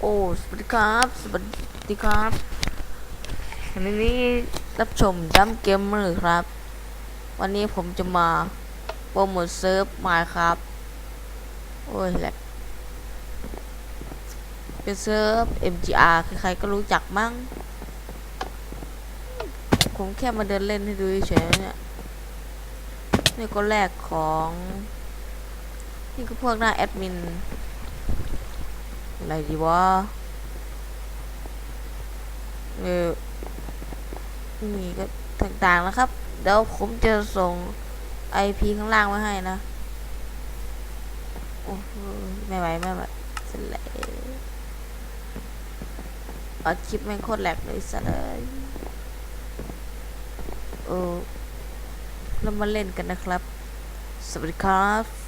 โอ้สวัสดีครับ สวัสดีครับวันนี้รับชมจัมเกมเมอร์ครับ วันนี้ผมจะมาโปรโมทเซิร์ฟมาครับ โอ้ยแหลกเป็นเซิร์ฟ MGR ใครๆก็รู้จักมั้ง ผมแค่มาเดินเล่นให้ดูเฉยๆเนี่ยนี่ก็แรกของ นี่ก็พวกหน้าแอดมิน อะไรดีวะเออนี่ก็ต่างๆนะครับ เดี๋ยวผมจะส่ง IP ข้างล่างไว้ให้นะ โอ้โหไม่ไหวไม่ไหวเสร็จแล้วอัดคลิปแม่งโคตรแหลกเลยสัสเลยเออเรามาเล่นกันนะครับ สวัสดีครับ